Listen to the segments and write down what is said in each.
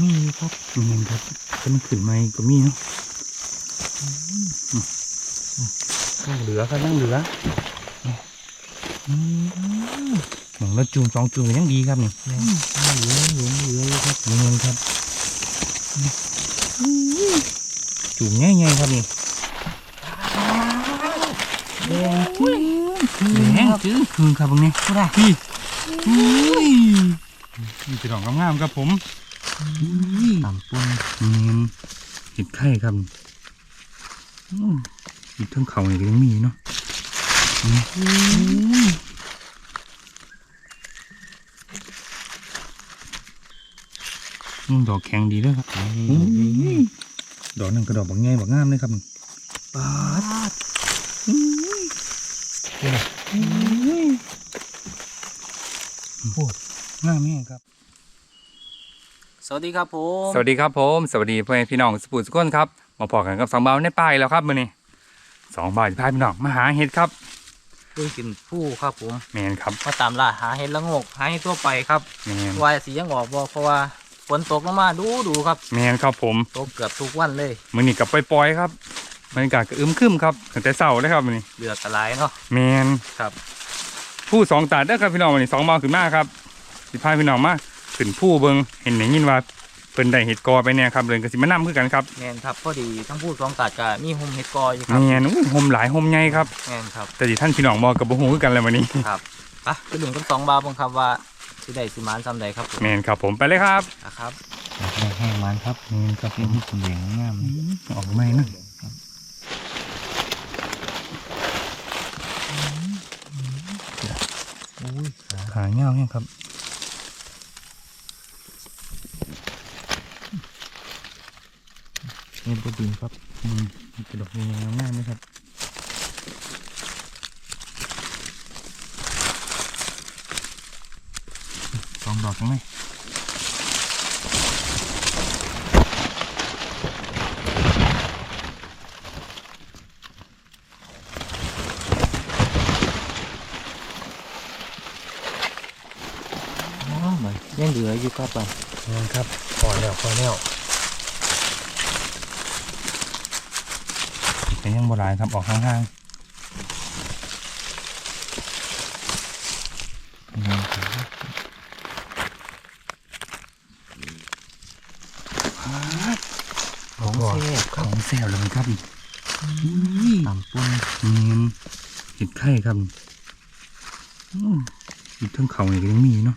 มีครับเงินครับถ้ามันขึ้นมาก็มีเนาะยังเหลือครับยังเหลือมหมองแล้วจูงสองจูงก็ยังดีครับนี่แม่นเหลือเหลือเหลือครับเงินครับจูงง่ายๆครับนี่แดงจื้อแดงจื้อคืนครับตรงนี้พูดได้พี่อุ้ยนี่เป็นดอกงามๆครับผม ต่ำปนเงินเห็ดไข่ครับอืมอีกทั้งเขาเนี่ยก็ยังมีเนาะนี่ดอกแข็งดีด้วยครับดอกนั่นก็ดอกบางแง่บางงามเลยครับปาดโอ้งามแม่ครับ สวัสดีครับผมสวัสดีครับผม สวัสดีพ่อแม่พี่น้องสปูนสุกคนครับ มาพอกันกับสองเบาในป้ายแล้วครับมื่อนี้สองบ่าวจะพาพี่น้องมาหาเห็ดครับคุยกินผู้ครับผมแมนครับมาตามล่าหาเห็ดละโงกหาเห็ดทั่วไปครับแมนวายสียังออกบ่เพราะว่าฝนตกลงมาดูดูครับแมนครับผมตกเกือบทุกวันเลยมื่อนี้กับปล่อยๆครับบรรยากาศก็อึมครึมครับตั้งแต่เช้าเลยครับมื่อนี้เลือกกระไรเนาะแมนครับ ผู้สองตาได้อครับพี่น้องมื่อนี้สองเบาขึ้นมาครับสิพาพี่น้องมา ขึ้นผู้เบิงเห็นอย่างยินว่าเพิ่นได้เห็ดกอไปเนี่ยครับเลยก็สิมานํคือกันครับแมนครับพอดีทั้งผู้สองตัดกับมีโฮมเห็ดกออยู่คแมรับนอุ้ยหมหลายหมใหญ่ครับแมนครับแต่ที่ท่านพี่น้องบอกกับบ่ฮู้คือกันเลยวันนี้ครับไปไปดึงกันสองบาทบังครับว่าสิได้สิมานซ้ำใดครับผมแมนครับผมไปเลยครับนะครับแห้งมันครับแมนครับผมคุณแดงงามออกไหมนะขาเงาเนี่ยครับ นี่บุดินครับอืมกระดกยังงามๆไหมครับสองดอกใช่ไหมอ๋อเหมือนยังเหลืออยู่ครับไปงครับพอแล้วพอแล้ว แต่ยังโบราณครับออกข้างๆของเซ่บขครับองแซวเลยครับต่ำปนเนียนเห็ดไข่ครับอืมอีกทั้งเขาเนี่ยก็ยังมีเนาะ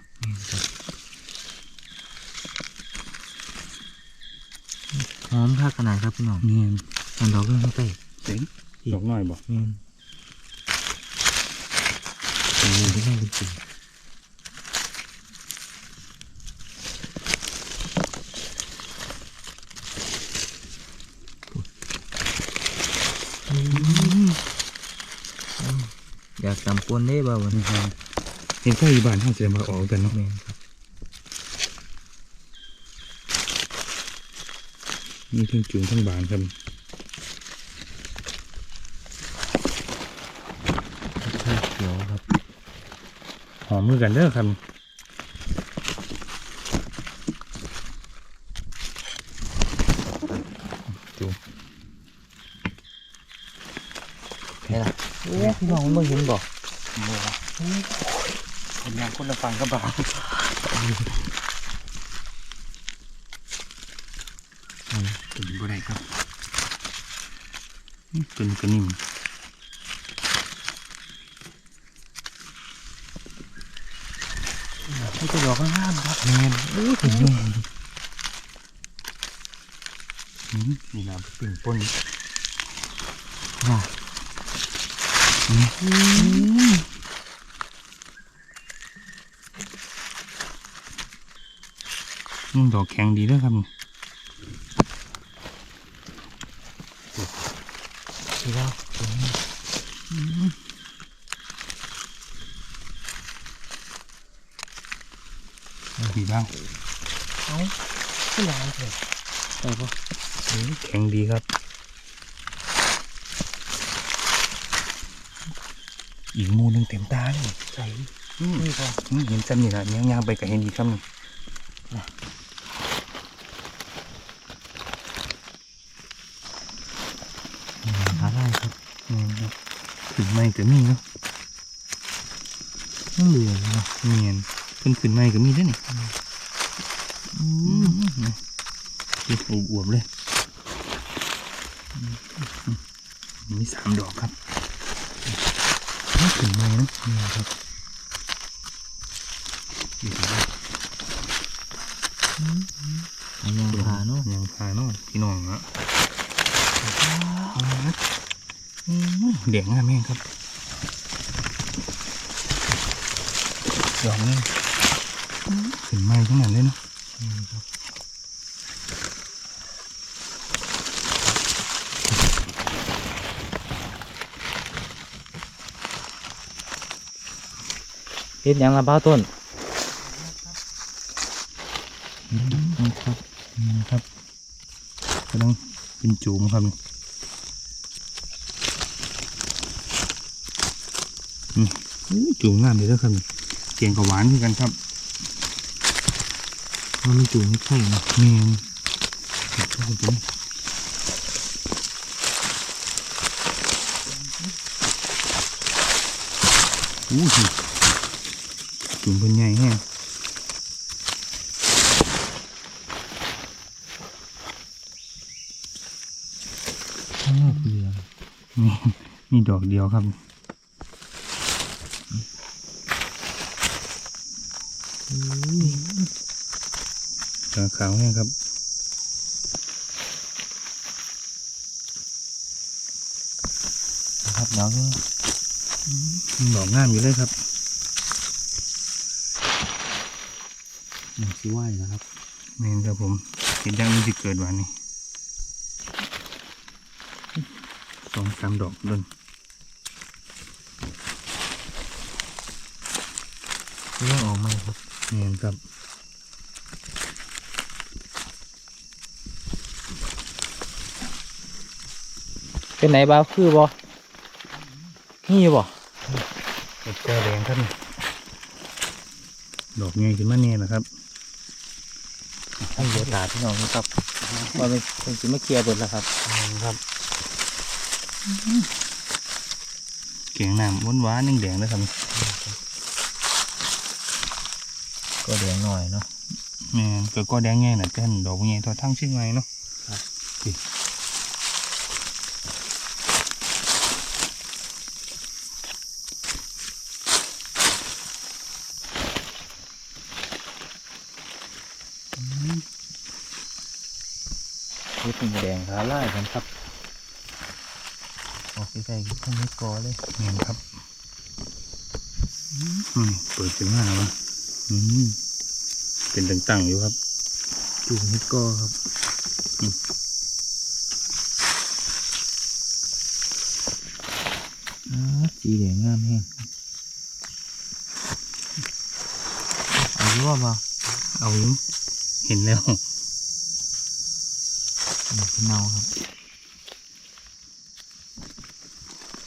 หอมค่าขนาดครับพี่น้องเนียนมันดอกเรื่องเต้ เจ๋งดอกน้อยบ่เงี้ยโอ้ยได้จริงอยากจำปนได้บ่าวะนี่ครับเห็ดไข่อีบ้านเขาจะมาออกกันเนาะแม่นครับมีทั้งจูงทั้งบานครับ ไข่เขียวครับ ห อมมือกันเด้อครับจูงนี่ล่ะโอ้พี่น้องมันบ่เห็นบ่โอ้เห็นยางคนละฟังก็บาตัวนี้บ่ได้ครับนี่ตัวนี้ก็นิ่ม นี่จะดอกงามครับ แมนโอ้ยถึงแม่อืม นี่นะปิ่งปนน่ะอืมดอกแข็งดีด้วยครับพี่น้องดีบ้างเอ้าขึ้นมาเลยไปบ่อืม แข็งดีครับ อีกมูนึงเต็มตาเลยใส่นี่พอเห็นซ้ำนี่นะย่างๆไปกับเห็นอีกซ้ำหาได้ครับขึ้นไม่ก็มีเนาะนั่เหลือเนาะเนียนขึ้นขึ้นไม่ก็มีด้วยนี่อืมเป็นอวมๆเลย มีสามดอกครับไม่ขึ้นไม่เนาะนี่ครับอยู่ที่ว่าอันยังพาเนาะยังพาเนาะพี่น้องอะอืมเด็กงามแม่งครับดอกนี่ขึ้นไม้ทั้งนั้นเลยเนาะ เฮ็ดหยังละบ้าวต้นอืมครับนี่ครับกำลังเป็นจูมครับนี่อืมอุ้ยจูมงามเลยเด้อครับนี่เกียงกับหวานคือกันครับมันมีจูงไม่ใช่เนาะนี่เก็บเข้าไปตรงนี้อู้หู จุ่มเป็นใหญ่แห้งข้างนอกเหลือนี่มีดอกเดียวครับดอกขาวแห้งครับนะครับน้องดอกงามอยู่เลยครับ ยัง สิไหวนะครับนี่ครับผมเห็นยังมันจะเกิดวันนี้สองสามดอกดนเรื่องออกไหมครับนี่ครับเป็นไหนบ้าวคือบ่นี่บ่ดอกแก้วแดงครับนี่ดอกใหญ่ขึ้นมาเนี่ยนะครับ ให้เยอะตาพี่น้องนะครับว่าเป็นคนสิมาเคลียร์เบิดแล้วครับครับเกียงน้ำหวานหวานๆแดงๆนะครับก็แดงหน่อยเนาะแม่นก็ก็แดงใหญ่น่ะเต้นดอกใหญ่ทอทั้งชื่อไงเนาะครับ นี่เฮ็ดเป็นแดงขาล่ายกันครับ ออกใกล้ๆข้างนี้กอเลยแม่นครับอืมเปิดขึ้นมาแล้ววะอืมเป็นต่างๆอยู่ครับจูงนี้กอครับอืมอ่าสีแดงงามแฮงเอาอยู่ว่าบ่าวเอาอยู่เห็นแล้วนี่คือ เนาครับ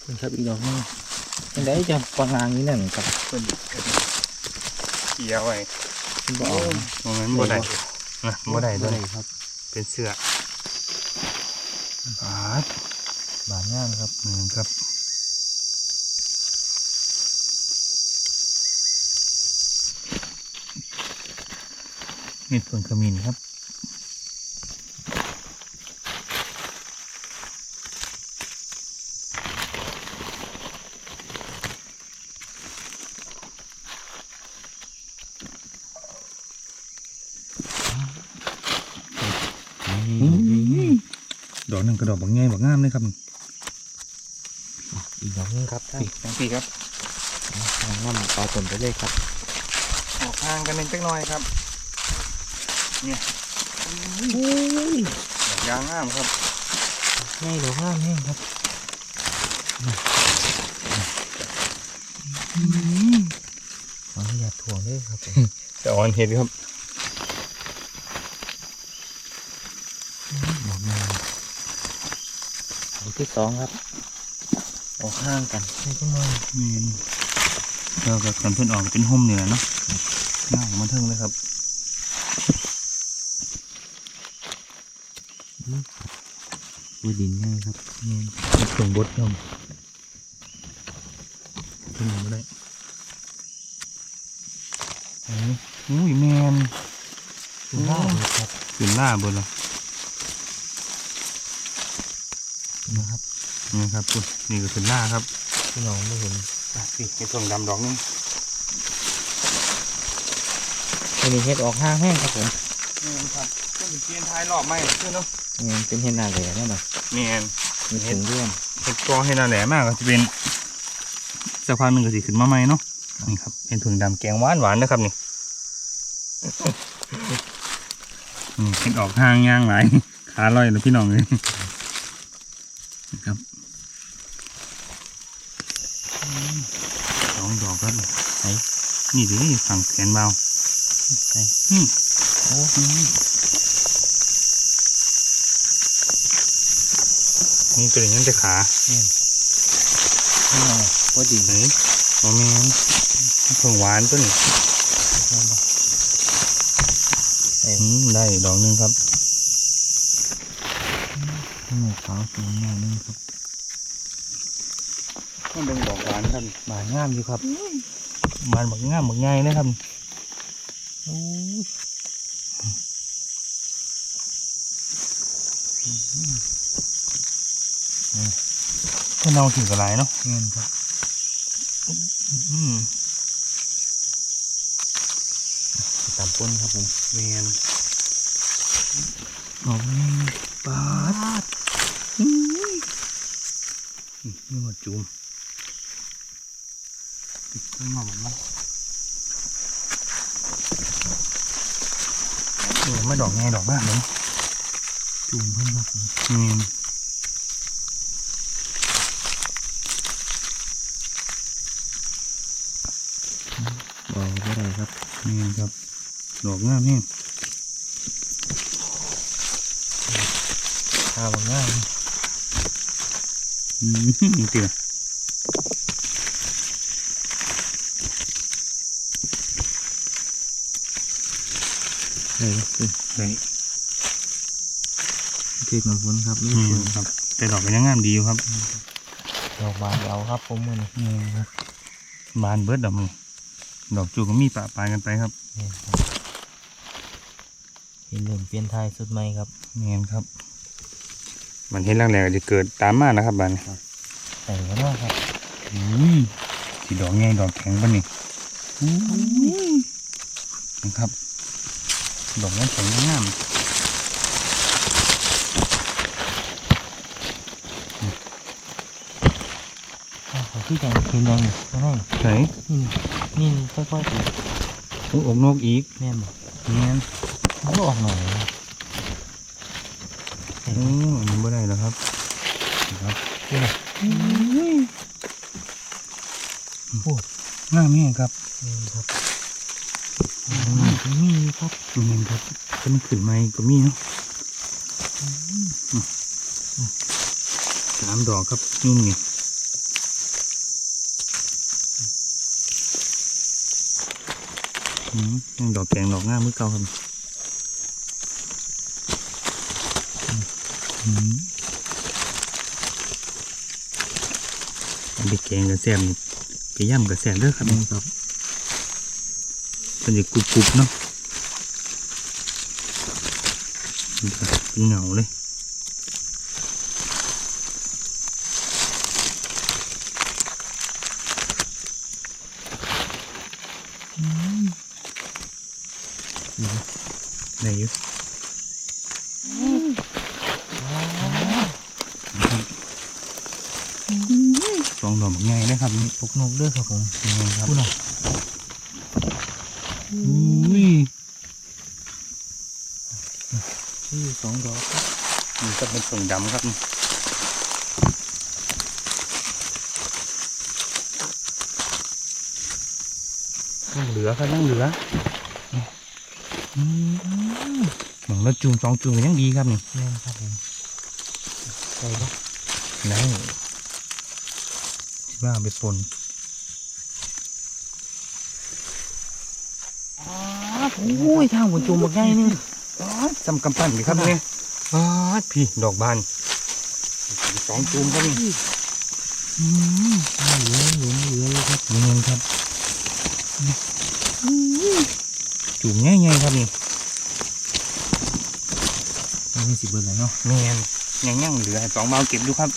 คุณครับอีกดอกหนึงยังไงจะฟังงานนี้นั่นครับเป็นเกี่ยวไว้คุณบ่เอานะตรงนั้นบ่ได้นะบ่ได้ด้วยครับ เป็นเสื้อปาดบานงามครับเหมือนครับนี่ผลขมิ้นครับ ดอกหนึ่งกระดอกบางแง่บางงามเลยครับอีกดอกหนึงครับท่านปีทั้งปีครับงามงามปลาผลไปเลยครับออกห่างกันนิดหน่อยครับ เนี่ยดอกยางงามครับง่ายดอกงามแห้งครับขออนุญาตถ่วงเลยครับผมแต่อ่อนเห็ดครับ ดอกงามดอก ที่สองครับ ออกห่างกันไม่ต้องมองนี่แล้วก็กันเพื่อนออกเป็นห่มเนี่ยเนาะง่ายมาเทิงเลยครับวิดินง่ายครับนี่ส่งบดครับตัวนี้ไม่ได้โอ้ยอุ้ยแมนขึ้นหน้าเลยครับขึ้นหน้าบนละนะครับ นี่ครับคุณนี่ก็ขึ้นหน้าครับพี่น้องไม่เห็นอะสิเห็ดทองดำดอกนึงอันนี้เห็ดออกห้างแห้งครับผมนี่ครับก็เป็นเทียนท้ายรอบไหมเพื่อนเนาะนี่เป็นเห็ดหน้าแหล่เนี่ยนะแมนมีถุงเลื่อนเห็ดกอให้นาแหลมากก็จะเป็นสักพักหนึ่งก็จะขึ้นมาใหม่เนาะนี่ครับเป็นถุงดำแกงหวานหวานๆนะครับนี่นี่เห็ดออกห้างย่างหลายขาลอยแล้วพี่น้องเลยนะครับสองดอกครับ ไหน นี่ดิฝั่งแขนเบาไหนนี่โอ้นี่ตัวนี้จะขานี่นี่ไงพอดีไหนโมเมนเพิ่งหวานตัวนี้เอ้ยอืมได้ดอกหนึงครับนี่ขาวสูงหน่อยนึงครับมันเป็นดอกหวานครับบานงามอยู่ครับ หวานบักง่ามบักง่ายนะครับโอ้ยถ้าเราถือกระไรเนาะเงินครับตามป้นครับผมเมนออกนี่ปาดนี่หมดจุ่มหมดมั้ง เออไม่ดอกไงดอกมากเลยจุ่มเพิ่มครับผมเมนบอกไม่ได้ครับเมนครับดอกงามนี่ข้าวบางงามอืมนี่ติล่ะใช่ครับคือได้ที่มาพ้นครับนี่เมคือนครับ แต่ดอกก็ยังงามดีอยู่ครับ ดอกบานเราครับผมมือนี่เมนครับบานเบิดดอกมันดอกจูก็มีปะปายกันไปครับนี่ครับเห็นเหลืองเปลี่ยนไทยสุดไหมครับเมนครับ มันเห็นแรงๆก็จะเกิดตามมานะครับบานแต่งกันเนาะครับอุ้ยสีดอกใหญ่ดอกแข็งปะนี่อุ้ยนะครับ ดอกนั้นแข็งงามอ้าวพี่จังเห็นยังนี่ข้างในไหนนี่นี่ค่อยๆติอุ้อกนกอีกแม่นบ่เงี้ยมันก็ออกหน่อยนะโอ้อันนี้ไม่ได้แล้วครับครับนี่นะโอ้งามแม่ครับนี่ครับ นี่ครับเงี้ยครับถ้ามันขึ้นมาอีกก็มีเนาะสามดอกครับนุ่มนี่ยังดอกแกงดอกง่ามมือเก่าครับอันนี้แกงกระแซมนี่ไปย่ำกระแซมเด้อครับครับ มันจะกรุบๆเนาะมันจะเป็นเหงาเลยไหนอยู่สองดอกง่ายนะครับนี่พกนกด้วยครับผมนี่ครับพูดหน่อย อุ้ยนี่สองดอกครับนี่ก็เป็นส่งดำครับนี่ยังเหลือครับยังเหลืออืมหนังแล้วจูมสองจูมก็ยังดีครับนี่แม่นครับผมใส่ปะได้ที่ว่าเอาไปปน โอ้ยทางบนจุ่มบักใหญ่นึงจำกำปั้นดีครับเนี่ยพี่ดอกบานสองจูมครับนี่อืมเหลือหลุมเหลืออยู่ครับนี่นครับจุ่มง่ายๆครับนี่นี่สิเบิร์เลยเนาะแมนยังยังเหลือให้สองเบาเก็บอยู่ครับ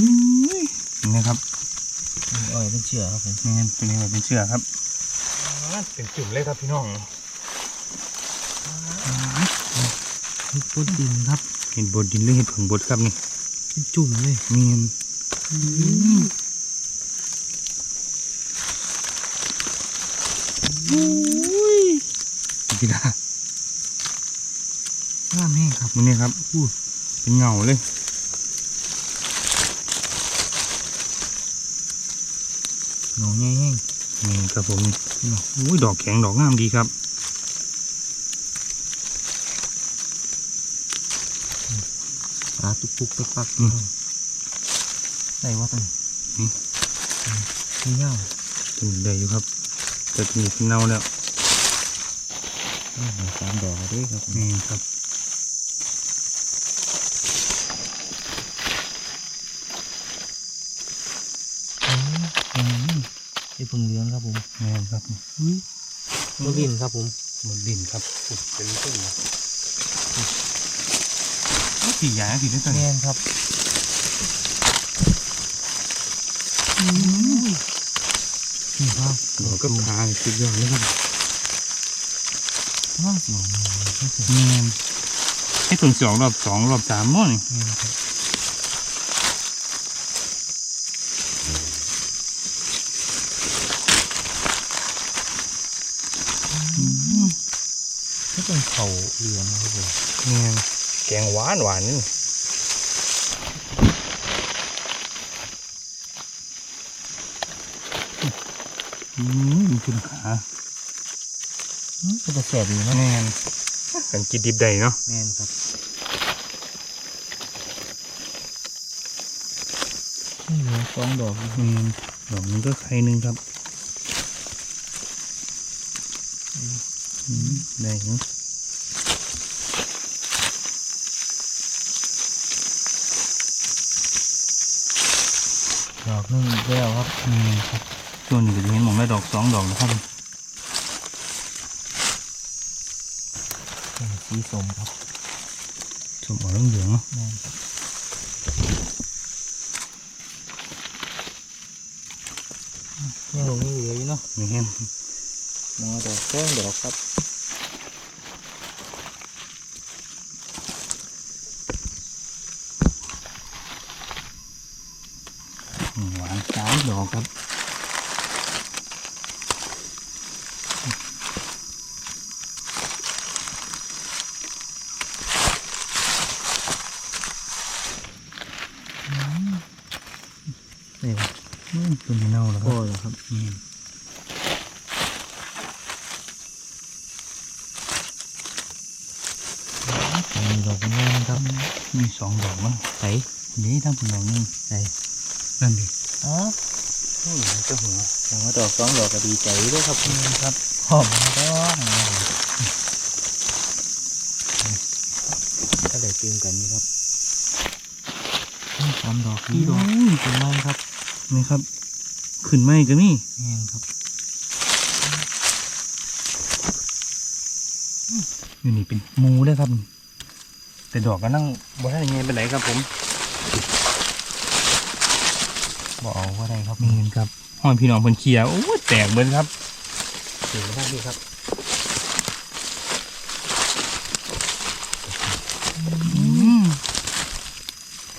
นี่นะครับอ้อย เป็นเชื่อครับผมแมนตัวนี้แบบเป็นเชือกครับเป็นจุ่มเลยครับพี่น้องต้นดินครับเห็นบดดินหรือเห็นผงบดครับนี่เป็นจุ่มเลยแมนพี่ดางามแห้งครับมันนี่ครับอู้เป็นเงาเลย หนองแห้งนี่ครับผมอุ้ยดอกแข็งดอกงามดีครับปลาตุกตุกปักปักอืมได้ว่าตันนี่นี่เงาเป็นได้อยู่ครับแต่ทีนี้เป็นเน่าแล้วนี่สามดอกด้วยครับนี่ครับ ไอ้พึ่งเหลืองครับผมนี่ครับมะบินครับผมบนดินครับอุ๊ยเป็นต้นสีใหญ่สีได้ตัวแมนี้นครับนี่ครับดอกก็พาสุดยอดเลยครับว่างเสียวมาไม่เคยนี่ให้ตุนสองรอบสองรอบสามมั้งแมนครับนี่เป็น เขาเหลืองนะครับผมนี่แกงหวานหวานนี่อืมคุณขาอืมก็จะแสบอยู่นะแน่นกันกินดิบได้เนาะแมนครับนี่เหลือสองดอกอยู่อืมดอกมันก็ไข่หนึ่งครับ อืมได้เนาะ ดอกหนึงอีก แล้วครับอืมครับช่วงนี้ก็จะเห็นหมองได้ดอกสองดอกนะครับเป็นสีส้มครับชมออกเหลืองๆเนาะแมนครับยังหลงยังเหลืออยู่เนาะนี่เห็นมองดอกแก้งดอกครับ อืมหวานสามดอกครับ นี่ครับ อืมตัวนี้เน่าแล้วค พ่อ รับ เหรอครับ อืม มีดอกแม่นครับมีสองดอกมั้งใส่นี่ทำเป็นดอกหนึงใส่นั่นดิอ๋อโอ้ยเจ้าหัวอย่างว่าดอกสองดอกก็ดีใจด้วยครับคุณครับหอมก็ก็เลยตื่นกันนี่ครับนี่สามดอกสี่ดอกเป็นไม้ครับนี่ครับ ขึ้นไหมก็มีแม่นครับอยู่นี่เป็นหมูเลยครับ แต่ดอกก็นั่งบ่ได้ยังไงเป็นไหนครับผมบอกเอาว่าได้ครับมีเงินครับห้อยพี่น้องเพิ่นเคลียร์โอ้ยแตกเบิ้ครับถือได้ดีครับอืม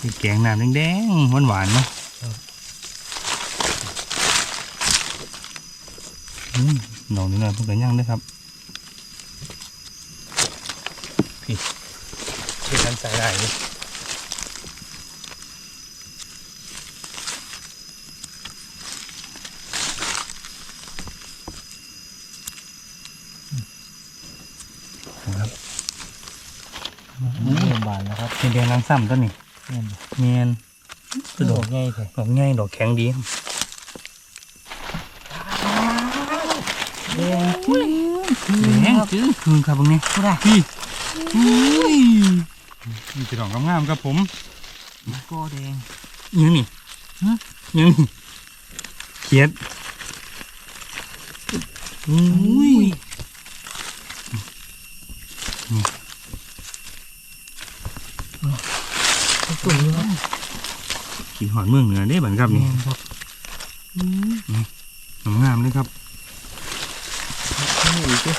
มีแกงน้ำแดงๆหวานๆเนาะอืมดอกนี้หน่อยเพิ่งกันย่างด้วยครับพี่ที่กันใส่ได้เลยครับ นี่บานแล้วครับ เป็นแดงน้ำ ซ้ำต้นนี่แม่นเมียนคือดอกง่ายเลยดอกง่ายดอกแข็งดีแดงจื้อแดงจื้อคืนครับตรงนี้พูดได้พี่อุ้ยนี่พี่น้องงามๆครับผมกอแดงยังนี่ฮะยังนี่เขียดอุ้ย ตุ่มเนาะ กิน หอยเมืองเหนือได้บันครับนี่ครับงามๆเลยครับนี่อีกสิ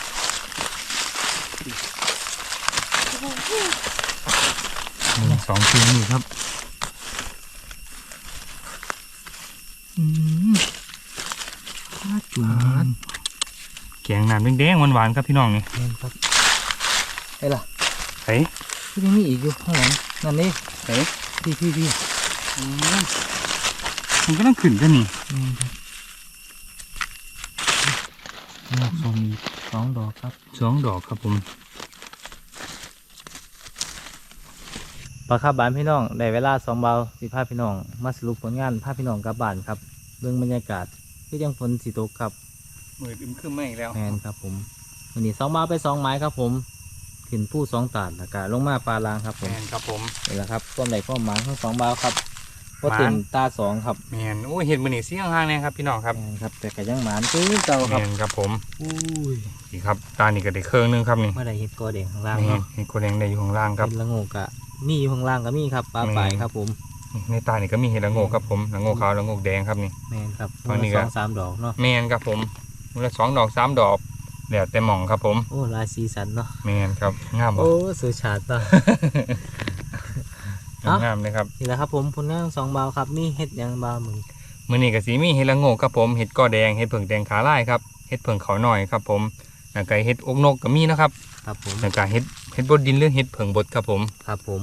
สองทีนี่ครับอืมจุ่มแกงน้ำแดงๆหวานๆครับพี่น้องนี่แม่นครับไอ้ล่ะเฮ้ยที่ยังมีอีกอยู่ข้างหลังนั่นนี่เฮ้ยพี่พี่พี่ มันก็ต้องขึ้นกันนี่อืมครับดอกส้มอีกสองดอกครับสองดอกครับผมปลาคาบานพี่น้องได้เวลาสองเบาสิพาพี่น้อง มาสรุปผลงานพาพี่น้องกลับบ้านครับเรื่องบรรยากาศคือยังฝนสีตกครับมืออึมขึ้นมาอีกแล้วแมนครับผมวันนี้สองเบาไปสองไม้ครับผมขึ้นผู้สองตาดแล้วก็ลงมาปลาลางครับผแมมนครับผมนี่แหละครับความใดความหมายของสองเบาครับ ก็เต็มตาสองครับแมนโอ้ยเห็นมือนี่เสียงห่างๆเนี่ยครับพี่น้องครับแมนครับ แต่ก็ยังหมานคือเก่าแมครับนครับผมอุ้ยนี่ครับตานี่ก็ได้เครื่องหนึงครับนี่เมื่อใดเห็ดกอแดงข้างล่างแมนเนาะเห็นโคแดงได้อยู่ข้างล่างครับเป็นละโงกอะมีอยู่ข้างล่างก็มีครับปลาไปครับผมในตานี่ก็มีเห็ดละโงกครับผมละโงกขาวละโงกแดงครับนี่ แมนครับตอนนี้สก็องสามดอกเนาะแมนครับผมมือละสองดอกสามดอกแล้วแต่หม่องครับผมโอ้ลายสีสันเนาะแมนครับงามบ่โอ้สุดฉาดต่ะเอ้า งามเลยครับนี่แหละครับผมผลงานของสองเบาครับมีเห็ดหยังเบามือมือนี้ก็สีมีเห็ดละโงกครับผมเห็ดกอแดงเห็ดเผิงแดงขาลายครับเห็ดเผิงเขาหน่อยครับ ผมแล้วก็เห็ดอกนกก็มีนะครับครับผมแล้วก็เห็ดเห็ดบดดินหรือเห็ดเผิงบดครับผมครับผม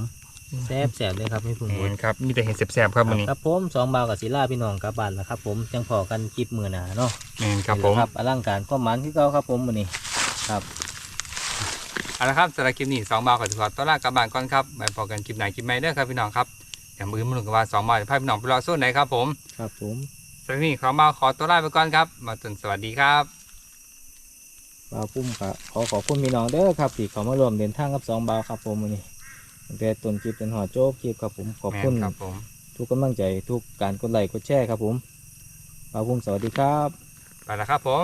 แซ่บแซ่บเลยครับไม่พึ่งแมบุญนครับมีแต่เห็ดแสบๆครับมือนี้ครับผมสองเบากับศิลาพี่น้องกลับบ้านแล้วครับ ผมจังพอกันคลิปมือหนาเนาะแมนครับผมนี่แหละครับอลังการก็มันคือเก่าครับผมมือนี้ครับ เอาละครับสำหรับคลิปนี้สองบาทขอถือขอต้อนรับกลับบ้านก่อนครับไปพอกันคลิปไหนคลิปใหม่เด้อครับพี่น้องครับอย่างมือมือกับว่าสองบาทจะพาพี่น้องไปรอโซนไหนครับผมครับผมสำหรับคลิปนี้สองบาทขอตัวลาไปก่อนครับ มาจนสวัสดีครับบ่าวปุ้มครับขอขอบคุณพี่น้องเด้อครับที่เขามารวมเดินทางกับสองเบาครับผมมือนี้ตั้งแต่ต้นคลิปจนหอดโจ๊กคลิปครับผมขอบแมคุณนครับผมทุกกำลังใจทุกการกดไลค์กดแชร์ครับผมบ่าวปุ้มสวัสดีครับไปแล้วครับผม